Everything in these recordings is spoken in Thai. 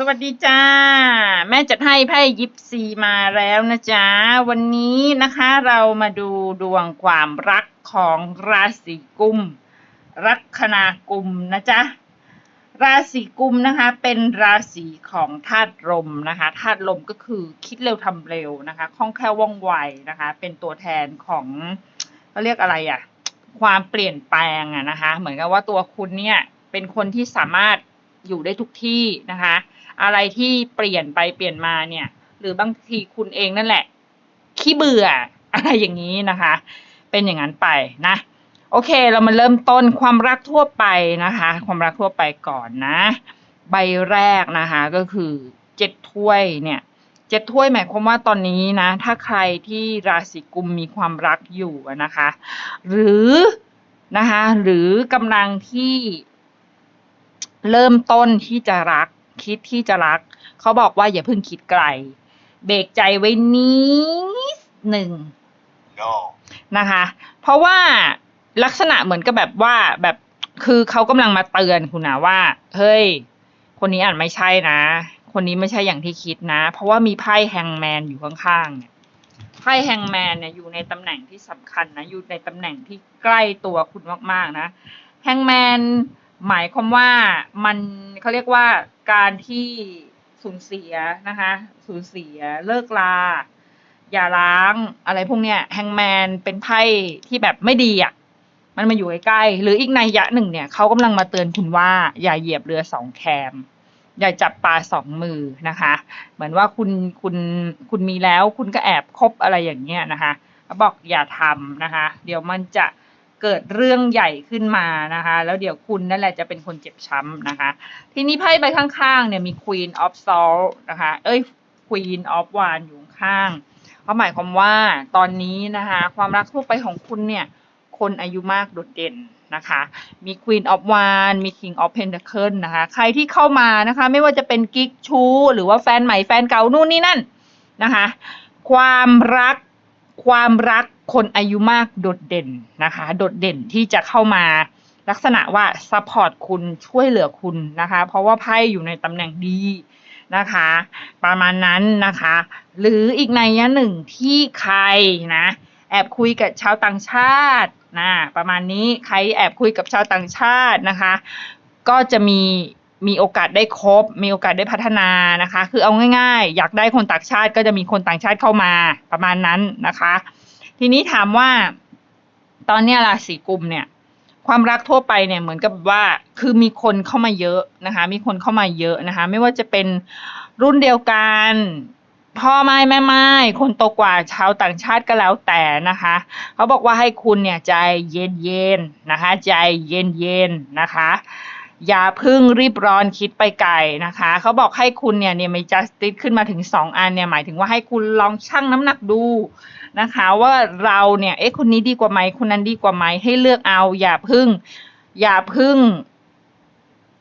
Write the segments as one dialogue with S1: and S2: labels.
S1: สวัสดีจ้า แม่จัดให้ไพ่ยิปซีมาแล้วนะจ๊ะ วันนี้นะคะเรามาดูดวงความรักของราศีกุม ลัคนากุมนะจ๊ะ ราศีกุมนะคะเป็นราศีของธาตุลมนะคะธาตุลมก็คือคิดเร็วทำเร็วนะคะคล่องแคล่วว่องไวนะคะ เป็นตัวแทนของเขาเรียกอะไรอะ่ะความเปลี่ยนแปลงอะนะคะ เหมือนกับว่าตัวคุณเนี่ยเป็นคนที่สามารถอยู่ได้ทุกที่นะคะ อะไรที่เปลี่ยนไปเปลี่ยนมาเนี่ย หรือบางทีคุณเองนั่นแหละขี้เบื่ออะไรอย่างนี้นะคะ เป็นอย่างนั้นไปนะ โอเคเรามาเริ่มต้นความรักทั่วไปนะคะ ความรักทั่วไปก่อนนะ ใบแรกนะคะก็คือเจ็ดถ้วยเนี่ยเจ็ดถ้วยหมายความว่าตอนนี้นะ ถ้าใครที่ราศีกุมมีความรักอยู่นะคะ หรือนะคะ หรือกำลังที่เริ่มต้นที่จะรัก คิดที่จะรัก เขาบอกว่าอย่าเพิ่งคิดไกล เบรกใจไว้นิดหนึ่ง
S2: no,
S1: นะคะ เพราะว่าลักษณะเหมือนกับแบบว่าแบบคือเขากำลังมาเตือนคุณนะว่า เฮ้ย คนนี้อาจไม่ใช่นะ คนนี้ไม่ใช่อย่างที่คิดนะ เพราะว่ามีไพ่แฮงแมนอยู่ข้างๆเนี่ยไพ่แฮงแมนเนี่ยอยู่ในตำแหน่งที่สำคัญนะ อยู่ในตำแหน่งที่ใกล้ตัวคุณมากๆนะแฮงแมน หมายความว่ามันเขาเรียกว่าการที่สูญเสียนะคะสูญเสียเลิกลา อย่าล้างอะไรพวกเนี้ยแฮงแมนเป็นไพ่ที่แบบไม่ดีอะมันมาอยู่ใกล้ๆหรืออีกนัยยะหนึ่งเนี่ยเขากำลังมาเตือนคุณว่า อย่าเหยียบเรือสองแคม อย่าจับปลาสองมือนะคะ เหมือนว่าคุณคุณคุณมีแล้วคุณก็แอบคบอะไรอย่างเงี้ยนะคะบอกอย่าทำนะคะ เดี๋ยวมันจะ เกิดเรื่องใหญ่ขึ้นมานะคะ แล้วเดี๋ยวคุณนั่นแหละจะเป็นคนเจ็บช้ำนะคะ ทีนี้ไพ่ใบข้างๆเนี่ยมี Queen of Swords นะคะ เอ้ย Queen of w a n d อยู่ข้างเพราะหมายความว่าตอนนี้นะคะ ความรักทั่วไปของคุณเนี่ย คนอายุมากโดดเด่นนะคะ มี Queen of w a n d มี King of Pentacles นะคะ ใครที่เข้ามานะคะ ไม่ว่าจะเป็นกิ๊กชู้หรือว่าแฟนใหม่แฟนเก่านู่นนี่นั่นนะคะ ความรักความรัก คนอายุมากโดดเด่นนะคะ โดดเด่นที่จะเข้ามาลักษณะว่าซัพพอร์ตคุณช่วยเหลือคุณนะคะ เพราะว่าไพ่อยู่ในตำแหน่งดีนะคะ ประมาณนั้นนะคะ หรืออีกในยะหนึ่งที่ใครนะ แอบคุยกับชาวต่างชาตินะประมาณนี้ใครแอบคุยกับชาวต่างชาตินะคะ ก็จะมีมีโอกาสได้คบ มีโอกาสได้พัฒนานะคะ คือเอาง่าย ๆ อยากได้คนต่างชาติก็จะมีคนต่างชาติเข้ามาประมาณนั้นนะคะ ทีนี้ถามว่า ตอนนี้ราศีกุมเนี่ย ความรักทั่วไปเนี่ยเหมือนกับว่าคือมีคนเข้ามาเยอะนะคะ มีคนเข้ามาเยอะนะคะ ไม่ว่าจะเป็นรุ่นเดียวกันพ่อไม้แม่ไม้คนโตกว่าชาวต่างชาติก็แล้วแต่นะคะ เขาบอกว่าให้คุณเนี่ยใจเย็นเย็นๆนะคะ ใจเย็นเย็นๆนะคะ อย่าพึ่งรีบร้อนคิดไปไกลนะคะ เขาบอกให้คุณเนี่ยเนี่ยมี justice ขึ้นมาถึงสองอันเนี่ยหมายถึงว่าให้คุณลองชั่งน้ำหนักดูนะคะ ว่าเราเนี่ยเอ๊ะคนนี้ดีกว่าไหมคนนั้นดีกว่าไหมให้เลือกเอา อย่าพึ่ง อย่าพึ่ง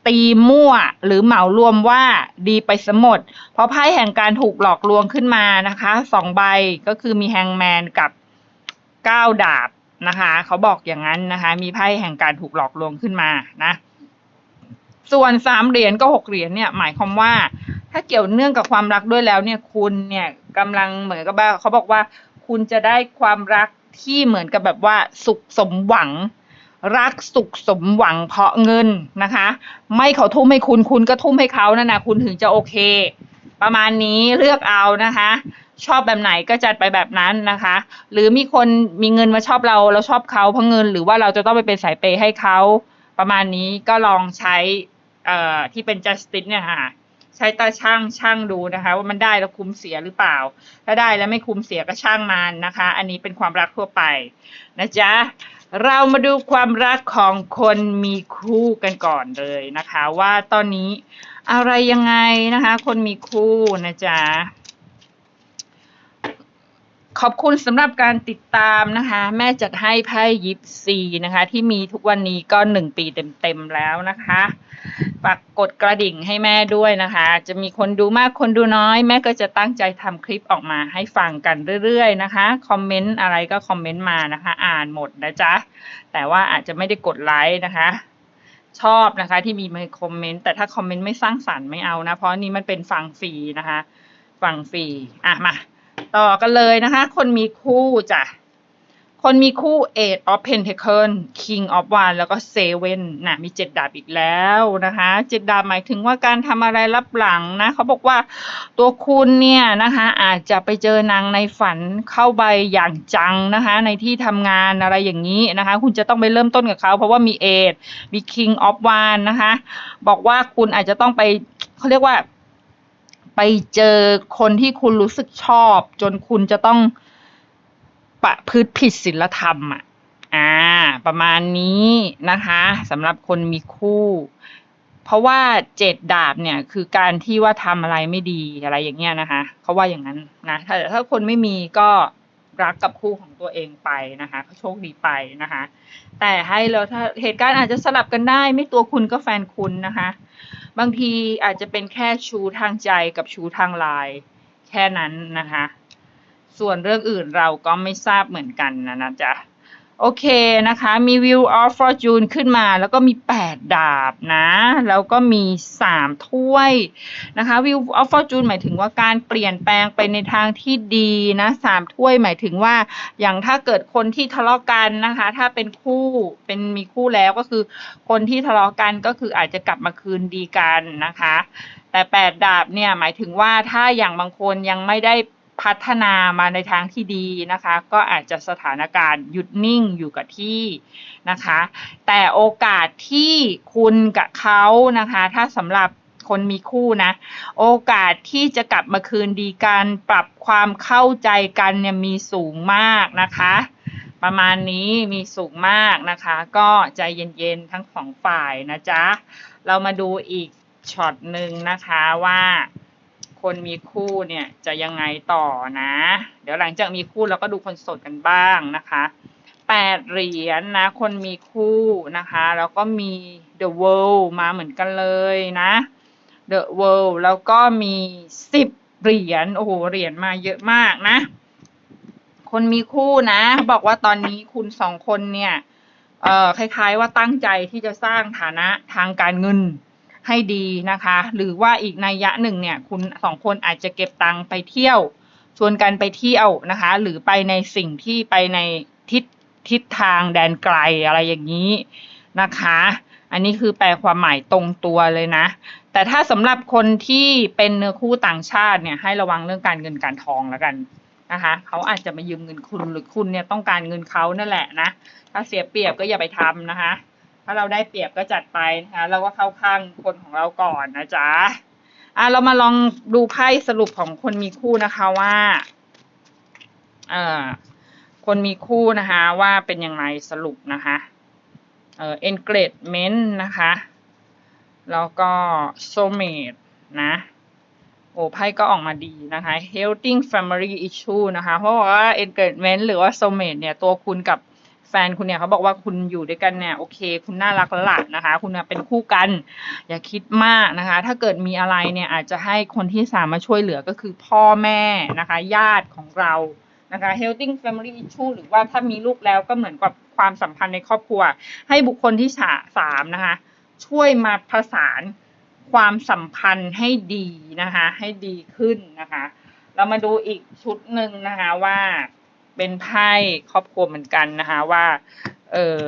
S1: ตีมั่วหรือเหมารวมว่าดีไปสมดเพราะไพ่แห่งการถูกหลอกลวงขึ้นมานะคะสองใบก็คือมีแฮงแมนกับเก้าดาบนะคะ เขาบอกอย่างนั้นนะคะ มีไพ่แห่งการถูกหลอกลวงขึ้นมานะ ส่วนสามเหรียญก็หกเหรียญเนี่ยหมายความว่า ถ้าเกี่ยวเนื่องกับความรักด้วยแล้วเนี่ยคุณเนี่ยกำลังเหมือนกับว่าเขาบอกว่า คุณจะได้ความรักที่เหมือนกับแบบว่าสุขสมหวัง รักสุขสมหวังเพราะเงินนะคะ ไม่เขาทุ่มให้คุณคุณก็ทุ่มให้เขานั่นนะคุณถึงจะโอเค ประมาณนี้เลือกเอานะคะ ชอบแบบไหนก็จัดไปแบบนั้นนะคะ หรือมีคนมีเงินมาชอบเราเราชอบเขาเพราะเงิน หรือว่าเราจะต้องไปเป็นสายเปย์ให้เขาประมาณนี้ก็ลองใช้ เอ่อที่เป็น justice เนี่ยค่ะใช้ตาช่างช่างดูนะคะ ว่ามันได้แล้วคุ้มเสียหรือเปล่า ถ้าได้แล้วไม่คุ้มเสียก็ช่างมันนะคะ อันนี้เป็นความรักทั่วไปนะจ๊ะเรามาดูความรักของคนมีคู่กันก่อนเลยนะคะ ว่าตอนนี้อะไรยังไงนะคะ คนมีคู่นะจ๊ะขอบคุณสำหรับการติดตามนะคะ แม่จัดให้ไพ่ยิปซีนะคะ ที่มีทุกวันนี้ก็หนึ่งปีเต็มๆแล้วนะคะ ฝากกดกระดิ่งให้แม่ด้วยนะคะ จะมีคนดูมากคนดูน้อย แม่ก็จะตั้งใจทำคลิปออกมาให้ฟังกันเรื่อยๆนะคะ คอมเมนต์อะไรก็คอมเมนต์มานะคะ อ่านหมดนะจ๊ะ แต่ว่าอาจจะไม่ได้กดไลค์นะคะ ชอบนะคะที่มีมาคอมเมนต์ แต่ถ้าคอมเมนต์ไม่สร้างสรรค์ไม่เอานะ เพราะนนี้มันเป็นฟังฟรีนะคะ ฟังฟรี อะมา ต่อกันเลยนะคะ คนมีคู่จ้ะ คนมีคู่ Eight of Pentacle King of One แล้วก็ Seven นะมีเจ็ดดาบอีกแล้วนะคะเจ็ดดาบหมายถึงว่าการทำอะไรรับหลังนะเขาบอกว่าตัวคุณเนี่ยนะคะอาจจะไปเจอนางในฝันเข้าไปอย่างจังนะคะในที่ทำงานอะไรอย่างนี้นะคะคุณจะต้องไปเริ่มต้นกับเขาเพราะว่ามี Eight มี King of One นะคะบอกว่าคุณอาจจะต้องไปเขาเรียกว่า ไปเจอคนที่คุณรู้สึกชอบ จนคุณจะต้อง ประพฤติผิดศีลธรรมอะอ่า ประมาณนี้นะคะสำหรับคนมีคู่ เพราะว่าเจ็ดดาบเนี่ย คือการที่ว่าทำอะไรไม่ดีอะไรอย่างเงี้ยนะคะเขาว่าอย่างนั้นนะถ้าถ้าคนไม่มีก็รักกับคู่ของตัวเองไปนะคะก็โชคดีไปนะคะ แต่ให้เราถ้าเหตุการณ์อาจจะสลับกันได้ ไม่ตัวคุณก็แฟนคุณนะคะ บางทีอาจจะเป็นแค่ชูทางใจกับชูทางลน์แค่นั้นนะคะ ส่วนเรื่องอื่นเราก็ไม่ทราบเหมือนกันนะนะจ๊ะ โอเคนะคะ มี View of Fortune ขึ้นมา แล้วก็มี 8 ดาบนะ แล้วก็มี 3 ถ้วยนะคะ View of Fortune หมายถึงว่าการเปลี่ยนแปลงไปในทางที่ดีนะสามถ้วยหมายถึงว่า อย่างถ้าเกิดคนที่ทะเลาะกันนะคะ ถ้าเป็นคู่เป็นมีคู่แล้วก็คือ คนที่ทะเลาะกันก็คืออาจจะกลับมาคืนดีกันนะคะแต่แปดดาบเนี่ยหมายถึงว่าถ้าอย่างบางคนยังไม่ได้ พัฒนามาในทางที่ดีนะคะ ก็อาจจะสถานการณ์หยุดนิ่งอยู่กับที่นะคะ แต่โอกาสที่คุณกับเขานะคะ ถ้าสำหรับคนมีคู่นะ โอกาสที่จะกลับมาคืนดีกันปรับความเข้าใจกันเนี่ยมีสูงมากนะคะ ประมาณนี้มีสูงมากนะคะ ก็ใจเย็นๆทั้งสองฝ่ายนะจ๊ะ เรามาดูอีกช็อตหนึ่งนะคะว่า คนมีคู่เนี่ยจะยังไงต่อนะ เดี๋ยวหลังจากมีคู่เราก็ดูคนโสดกันบ้างนะคะแปดเหรียญนะคนมีคู่นะคะ แล้วก็มี The World มาเหมือนกันเลยนะ The World แล้วก็มีสิบเหรียญโอ้โหเหรียญมาเยอะมากนะ คนมีคู่นะ บอกว่าตอนนี้คุณสองคนเนี่ยเอ่อคล้าย ๆ ว่าตั้งใจที่จะสร้างฐานะทางการเงิน ให้ดีนะคะ หรือว่าอีกนัยยะหนึ่งเนี่ยคุณสองคนอาจจะเก็บตังค์ไปเที่ยว ชวนกันไปเที่ยวนะคะ หรือไปในสิ่งที่ไปในทิศทิศทางแดนไกลอะไรอย่างนี้นะคะ อันนี้คือแปลความหมายตรงตัวเลยนะ แต่ถ้าสำหรับคนที่เป็นเนื้อคู่ต่างชาติเนี่ยให้ระวังเรื่องการเงินการทองแล้วกันนะคะเขาอาจจะมายืมเงินคุณหรือคุณเนี่ยต้องการเงินเขานั่นแหละนะ ถ้าเสียเปรียบก็อย่าไปทำนะคะ ถ้าเราได้เปรียบก็จัดไปนะคะเราก็เข้าข้างคนของเราก่อนนะจ๊ะอะเรามาลองดูไพ่สรุปของคนมีคู่นะคะว่าเอ่อคนมีคู่นะคะว่าเป็นยังไงสรุปนะคะเอ่อ engagement นะคะ แล้วก็ soulmate นะโอ้ไพ่ก็ออกมาดีนะคะ helping family issue นะคะ เพราะว่า engagement หรือว่า soulmate เนี่ยตัวคุณกับ แฟนคุณเนี่ยเขาบอกว่าคุณอยู่ด้วยกันเนี่ยโอเค คุณน่ารักแล้วล่ะนะคะ คุณเป็นคู่กัน อย่าคิดมากนะคะ ถ้าเกิดมีอะไรเนี่ยอาจจะให้คนที่สามมาช่วยเหลือก็คือพ่อแม่นะคะ ญาติของเรานะคะ helping family issue หรือว่าถ้ามีลูกแล้วก็เหมือนกับความสัมพันธ์ในครอบครัว ให้บุคคลที่สามนะคะ ช่วยมาประสานความสัมพันธ์ให้ดีนะคะ ให้ดีขึ้นนะคะ เรามาดูอีกชุดหนึ่งนะคะว่า เป็นไพ่ครอบครัวเหมือนกันนะคะว่าเออ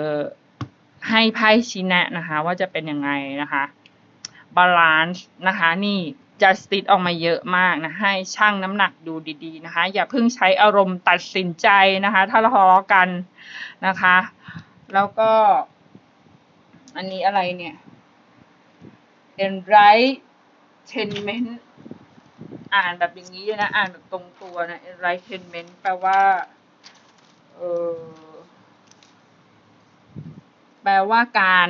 S1: ให้ไพ่ชี้แนะนะคะ ว่าจะเป็นยังไงนะคะบาลานซ์นะคะนี่ justice ออกมาเยอะมากนะให้ชั่งน้ำหนักดูดีๆนะคะ อย่าเพิ่งใช้อารมณ์ตัดสินใจนะคะ ถ้าเราทะเลาะกันนะคะ แล้วก็ อันนี้อะไรเนี่ย enlightenment อ่านแบบอย่างนี้นะ อ่านแบบตรงตัวนะ enlightenment แปลว่า เออแปลว่าการ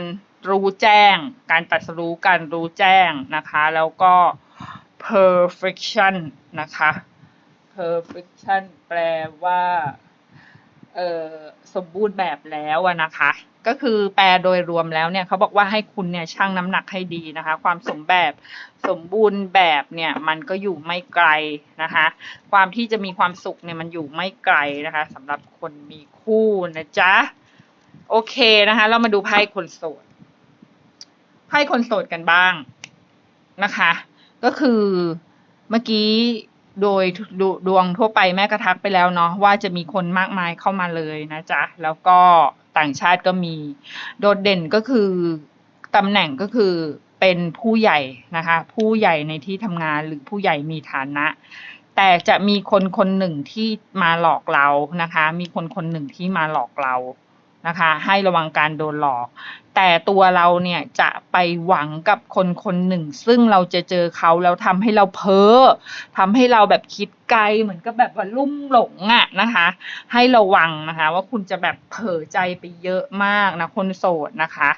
S1: รู้แจ้ง การตัดสู้การรู้แจ้งนะคะ แล้วก็ perfection นะคะ perfection แปลว่า เออสมบูรณ์แบบแล้วนะคะ ก็คือแปลโดยรวมแล้วเนี่ยเขาบอกว่าให้คุณเนี่ยชั่งน้ำหนักให้ดีนะคะ ความสมแบบสมบูรณ์แบบเนี่ยมันก็อยู่ไม่ไกลนะคะ ความที่จะมีความสุขเนี่ยมันอยู่ไม่ไกลนะคะสำหรับคนมีคู่นะจ๊ะโอเคนะคะ เรามาดูไพ่คนโสดไพ่คนโสดกันบ้างนะคะ ก็คือเมื่อกี้โดยดดวงทั่วไปแม่กระทักไปแล้วเนาะว่าจะมีคนมากมายเข้ามาเลยนะจ๊ะ แล้วก็ ต่างชาติก็มี โดดเด่นก็คือตำแหน่งก็คือเป็นผู้ใหญ่นะคะ ผู้ใหญ่ในที่ทำงานหรือผู้ใหญ่มีฐานะ แต่จะมีคนคนหนึ่งที่มาหลอกเรานะคะ มีคนคนหนึ่งที่มาหลอกเรา นะคะ ให้ระวังการโดนหลอก แต่ตัวเราเนี่ยจะไปหวังกับคนคนหนึ่ง ซึ่งเราจะเจอเขาแล้วทำให้เราเพ้อทำให้เราแบบคิดไกลเหมือนกับแบบว่าลุ่มหลงอะนะคะ ให้ระวังนะคะ ว่าคุณจะแบบเผลอใจไปเยอะมากนะคนโสดนะคะ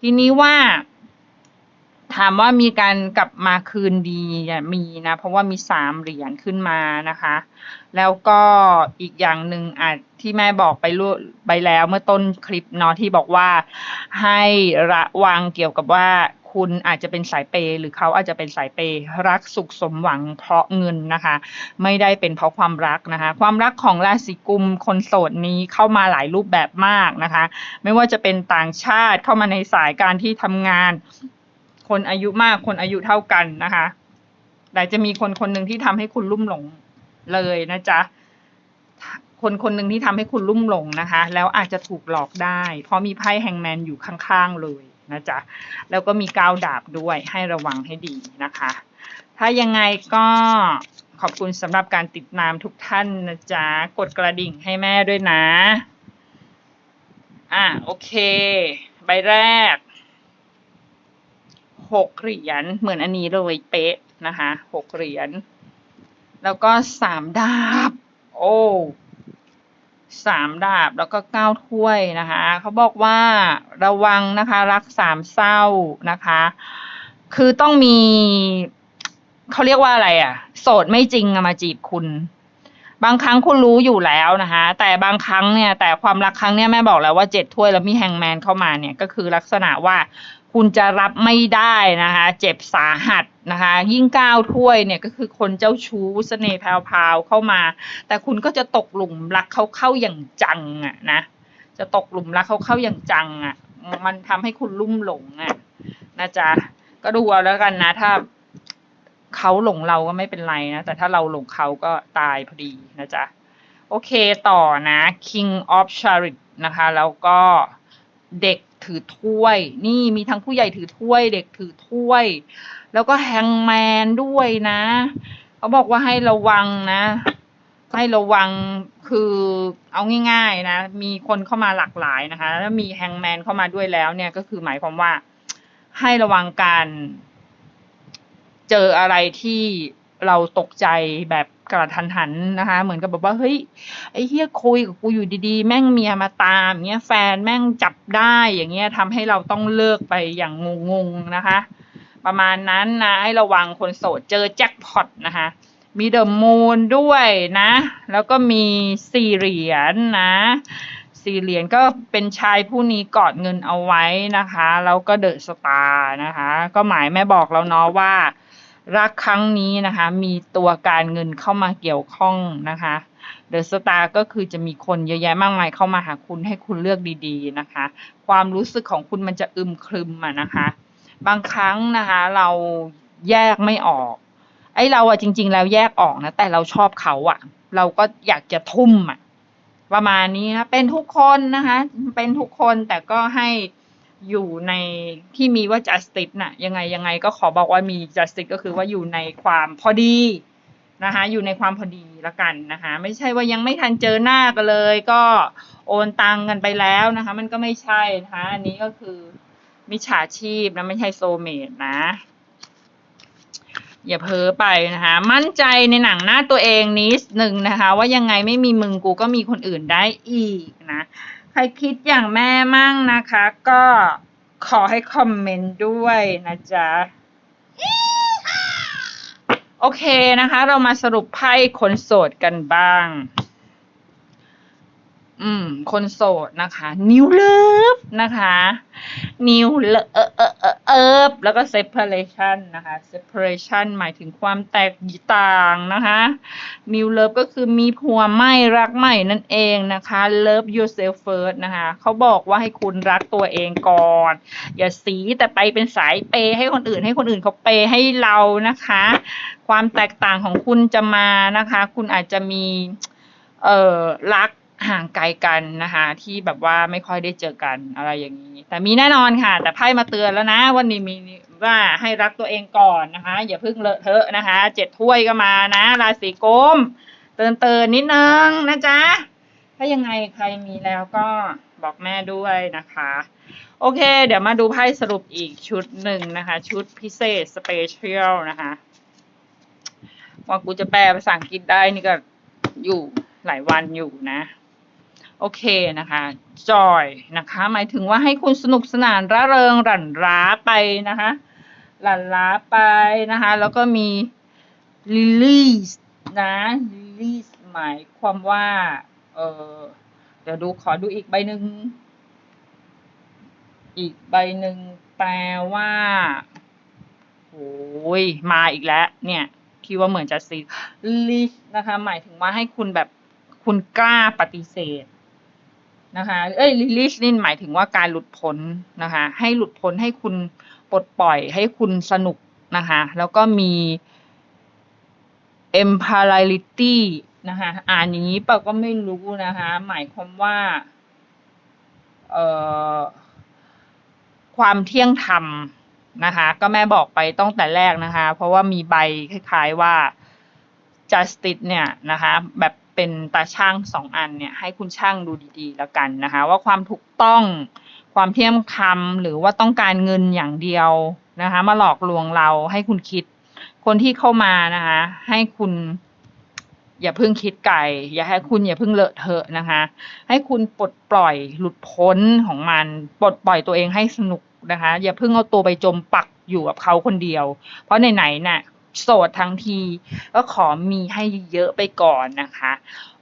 S1: ทีนี้ว่า ถามว่ามีการกลับมาคืนดีมีนะ เพราะว่ามีสามเหรียญขึ้นมานะคะ แล้วก็อีกอย่างหนึ่งอาจที่แม่บอกไปรู้ไปแล้วเมื่อต้นคลิปเนาะที่บอกว่าให้ระวังเกี่ยวกับว่าคุณอาจจะเป็นสายเปย์หรือเขาอาจจะเป็นสายเปย์รักสุขสมหวังเพราะเงินนะคะ ไม่ได้เป็นเพราะความรักนะคะ ความรักของราศีกุมคนโสดนี้เข้ามาหลายรูปแบบมากนะคะ ไม่ว่าจะเป็นต่างชาติเข้ามาในสายการที่ทำงาน คนอายุมากคนอายุเท่ากันนะคะแต่จะมีคนคนหนึ่งที่ทำให้คุณลุ่มหลงเลยนะจ๊ะคนคนหนึ่งที่ทำให้คุณลุ่มหลงนะคะ แล้วอาจจะถูกหลอกได้ เพราะมีไพ่แฮงแมนอยู่ข้างๆเลยนะจ๊ะแล้วก็มีก้าวดาบด้วยให้ระวังให้ดีนะคะ ถ้ายังไงก็ขอบคุณสำหรับการติดตามทุกท่านนะจ๊ะ กดกระดิ่งให้แม่ด้วยนะ อะโอเค ใบแรก หกเหรียญเหมือนอันนี้เลยเป๊ะนะคะหกเหรียญแล้วก็สามดาบ โอ้สามดาบแล้วก็เก้าถ้วยนะคะเขาบอกว่าระวังนะคะ รักสามเศร้านะคะ คือต้องมีเขาเรียกว่าอะไรอะ่ะ โสดไม่จริงมาจีบคุณ บางครั้งคุณรู้อยู่แล้วนะคะ แต่บางครั้งเนี่ย แต่ความรักครั้งเนี้ยแม่บอกแล้วว่าเจ็ดถ้วยแล้วมีแฮงแมนเข้ามาเนี่ยก็คือลักษณะว่า คุณจะรับไม่ได้นะคะ เจ็บสาหัสนะคะ ยิ่งก้าวถ้วยเนี่ยก็คือคนเจ้าชู้เสน่ห์แพรวๆเข้ามา แต่คุณก็จะตกหลุมรักเขาเข้าอย่างจังอะนะจะตกหลุมรักเขาเข้าอย่างจังอะ มันทำให้คุณลุ่มหลงอะนะจ๊ะก็ดูเอาแล้วกันนะ ถ้าเขาหลงเราก็ไม่เป็นไรนะ แต่ถ้าเราหลงเขาก็ตายพอดีนะจ๊ะโอเคต่อนะ King of Charit นะคะ แล้วก็เด็ก ถือถ้วย นี่มีทั้งผู้ใหญ่ถือถ้วย เด็กถือถ้วย แล้วก็แฮงแมนด้วยนะ เขาบอกว่าให้ระวังนะ ให้ระวังคือเอาง่ายๆนะ มีคนเข้ามาหลากหลายนะคะ แล้วมีแฮงแมนเข้ามาด้วยแล้วเนี่ยก็คือหมายความว่าให้ระวังการ เจออะไรที่ เราตกใจแบบกระทันหันนะคะ เหมือนกับแบบว่าเฮ้ยไอ้เฮียคุยกับกูอยู่ดีๆ แม่งเมียมาตามเงี้ยแฟนแม่งจับได้อย่างเงี้ยทำให้เราต้องเลิกไปอย่างงงๆนะคะ ประมาณนั้นนะให้ระวังคนโสดเจอแจ็คพอตนะคะมีเดอะมูนด้วยนะ แล้วก็มีสี่เหรียญนะสี่เหรียญก็เป็นชายผู้นี้กอดเงินเอาไว้นะคะ แล้วก็เดอะสตาร์นะคะ ก็หมายแม่บอกแล้วเนาะว่า รักครั้งนี้นะคะ มีตัวการเงินเข้ามาเกี่ยวข้องนะคะเดอะสตาร์ก็คือจะมีคนเยอะแยะมากมายเข้ามาหาคุณให้คุณเลือกดีๆนะคะ ความรู้สึกของคุณมันจะอึมครึมอะนะคะ บางครั้งนะคะเราแยกไม่ออก ไอเราอะจริง ๆ แล้วแยกออกนะแต่เราชอบเขาอะเราก็อยากจะทุ่มอะประมาณนี้นะเป็นทุกคนนะคะ เป็นทุกคนแต่ก็ให้ อยู่ในที่มีว่า justice น่ะยังไงยังไงก็ขอบอกว่ามี justice ก็คือว่าอยู่ในความพอดีนะคะอยู่ในความพอดีละกันนะคะไม่ใช่ว่ายังไม่ทันเจอหน้ากันเลย ก็โอนตังกันไปแล้วนะคะ มันก็ไม่ใช่นะคะอันนี้ก็คือมิจฉาชีพนะไม่ใช่โซเมดนะ อย่าเพ้อไปนะคะ มั่นใจในหนังหน้าตัวเองนิดหนึ่งนะคะ ว่ายังไงไม่มีมึงกูก็มีคนอื่นได้อีกนะ ใครคิดอย่างแม่มั่งนะคะ ก็ขอให้คอมเมนต์ด้วยนะจ๊ะโอเคนะคะ เรามาสรุปไพ่คนโสดกันบ้าง อืม คนโสดนะคะ new love นะคะ new เออเออเออเออแล้วก็ separation นะคะ separation หมายถึงความแตกต่างนะคะ new love ก็คือมีผัวใหม่รักใหม่นั่นเองนะคะ love yourself first นะคะ เขาบอกว่าให้คุณรักตัวเองก่อน อย่าสีแต่ไปเป็นสายเปย์ให้คนอื่น ให้คนอื่นเขาเปย์ให้เรานะคะ ความแตกต่างของคุณจะมานะคะ คุณอาจจะมี เอ่อ รัก ห่างไกลกันนะคะ ที่แบบว่าไม่ค่อยได้เจอกันอะไรอย่างนี้ แต่มีแน่นอนค่ะ แต่ไพ่มาเตือนแล้วนะวันนี้มีว่าให้รักตัวเองก่อนนะคะ อย่าเพิ่งเลอะเทอะนะคะเจ็ดถ้วยก็มานะราศีกุมเตือนเตือนๆนิดนึงนะจ๊ะถ้ายังไงใครมีแล้วก็บอกแม่ด้วยนะคะ โอเค เดี๋ยวมาดูไพ่สรุปอีกชุดหนึ่งนะคะ ชุดพิเศษสเปเชียลนะคะว่ากูจะแปลภาษาอังกฤษได้นี่ก็อยู่หลายวันอยู่นะ โอเคนะคะจอยนะคะหมายถึงว่าให้คุณสนุกสนานร่าเริงหลั่นร้าไปนะคะหลั่นร้าไปนะคะแล้วก็มี release นะ release หมายความว่าเออเดี๋ยวดูขอดูอีกใบหนึ่งอีกใบหนึ่งแปลว่าโอ้ยมาอีกแล้ว เนี่ยคิดว่าเหมือนจะซีลิชนะคะ หมายถึงว่าให้คุณแบบคุณกล้าปฏิเสธ นะคะ เอ้ยลิชนี่หมายถึงว่าการหลุดพ้นนะคะ ให้หลุดพ้นให้คุณปลดปล่อยให้คุณสนุกนะคะ แล้วก็มี empirality นะคะ อ่านอย่างนี้เปล่าก็ไม่รู้นะคะ หมายความว่า เอ่อ ความเที่ยงธรรมนะคะ ก็แม่บอกไปตั้งแต่แรกนะคะ เพราะว่ามีใบคล้ายๆว่า justice เนี่ยนะคะ แบบ เป็นตาช่างสองอันเนี่ยให้คุณช่างดูดีๆ แล้วกันนะคะ ว่าความถูกต้องความเที่ยงธรรมหรือว่าต้องการเงินอย่างเดียวนะคะ มาหลอกลวงเราให้คุณคิด คนที่เข้ามานะคะ ให้คุณ อย่าเพิ่งคิดไกลอย่าให้คุณอย่าเพิ่งเลอะเทอะนะคะ ให้คุณปลดปล่อยหลุดพ้นของมันปลดปล่อยตัวเองให้สนุกนะคะ อย่าเพิ่งเอาตัวไปจมปักอยู่กับเขาคนเดียว เพราะไหนๆน่ะ โสดทั้งที ก็ขอมีให้เยอะไปก่อนนะคะ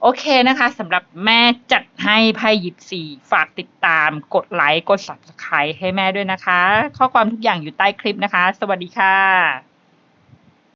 S1: โอเคนะคะสำหรับแม่จัดให้ไพ่ยิบสีฝากติดตามกดไลค์ กด subscribe ให้แม่ด้วยนะคะ ข้อความทุกอย่างอยู่ใต้คลิปนะคะ สวัสดีค่ะ